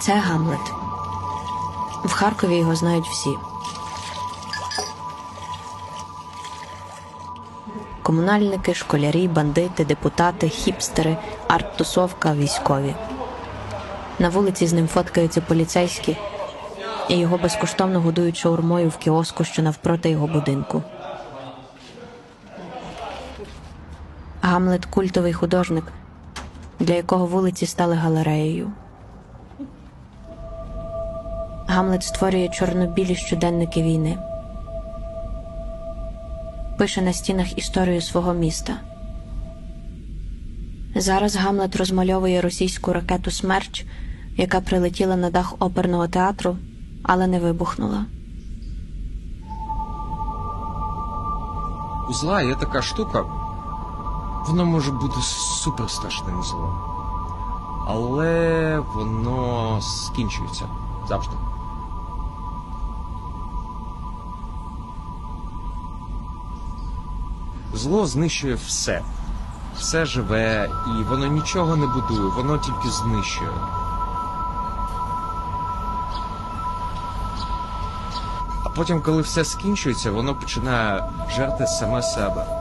Це Гамлет. В Харкові його знають всі. Комунальники, школярі, бандити, депутати, хіпстери, арт-тусовка, військові. На вулиці з ним фоткаються поліцейські, і його безкоштовно годують шаурмою в кіоску, що навпроти його будинку. Гамлет культовий художник, для якого вулиці стали галереєю. Гамлет створює чорно-білі щоденники війни. Пише на стінах історію свого міста. Зараз Гамлет розмальовує російську ракету Смерч, яка прилетіла на дах оперного театру, але не вибухнула. Зла є така штука. Воно може бути супер страшним злом. Але воно скінчується завжди. Зло знищує все. Все живе, і воно нічого не будує, воно тільки знищує. А потім, коли все скінчується, воно починає жерти саме себе.